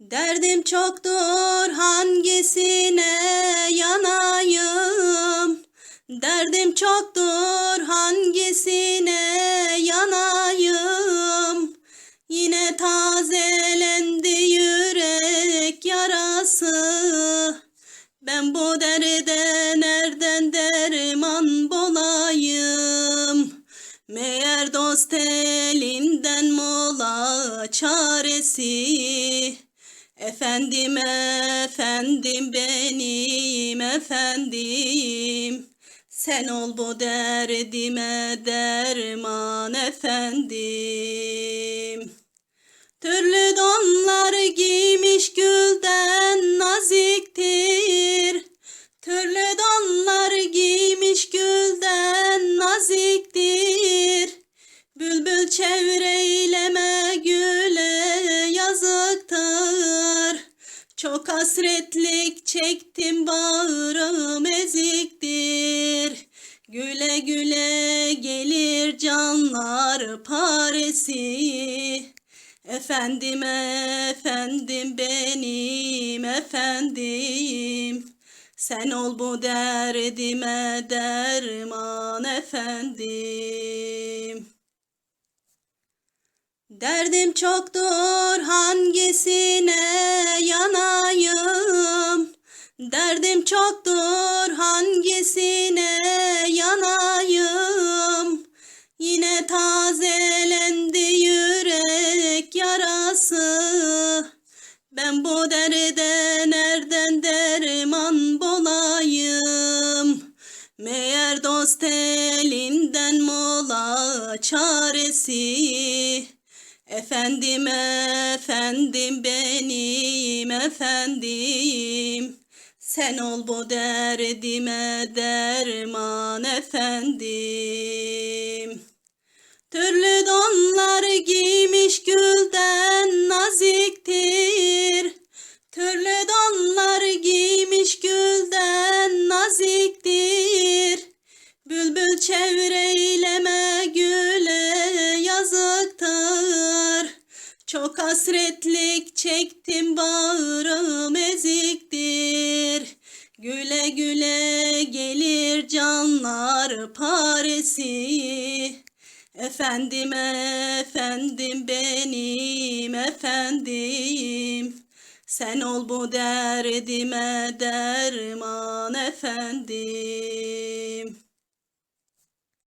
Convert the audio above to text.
Derdim çoktur hangisine yanayım? Derdim çoktur hangisine yanayım? Yine tazelendi yürek yarası. Ben bu derde nereden derman bulayım? Meğer dost elinden mola çaresi. Efendim efendim benim efendim. Sen ol bu derdime derman efendim. Türlü Çok hasretlik çektim bağrım eziktir. Güle güle gelir canlar paresi. Efendim efendim benim efendim. Sen ol bu derdime derman efendim. Derdim çoktur hangisine yanayım? Derdim çoktur hangisine yanayım? Yine tazelendi yürek yarası. Ben bu derde nereden derman bulayım? Meğer dost elinden mola çaresi. Efendim efendim benim efendim. Sen ol bu derdime derman efendim. Türlü donlar giymiş gülden naziktir. Türlü donlar giymiş gülden naziktir. Bülbül çevreyleme güle yazıktır. Çok hasretlik çektim bağrım canlar paresi. Efendim efendim benim efendim. Sen ol bu derdime derman efendim.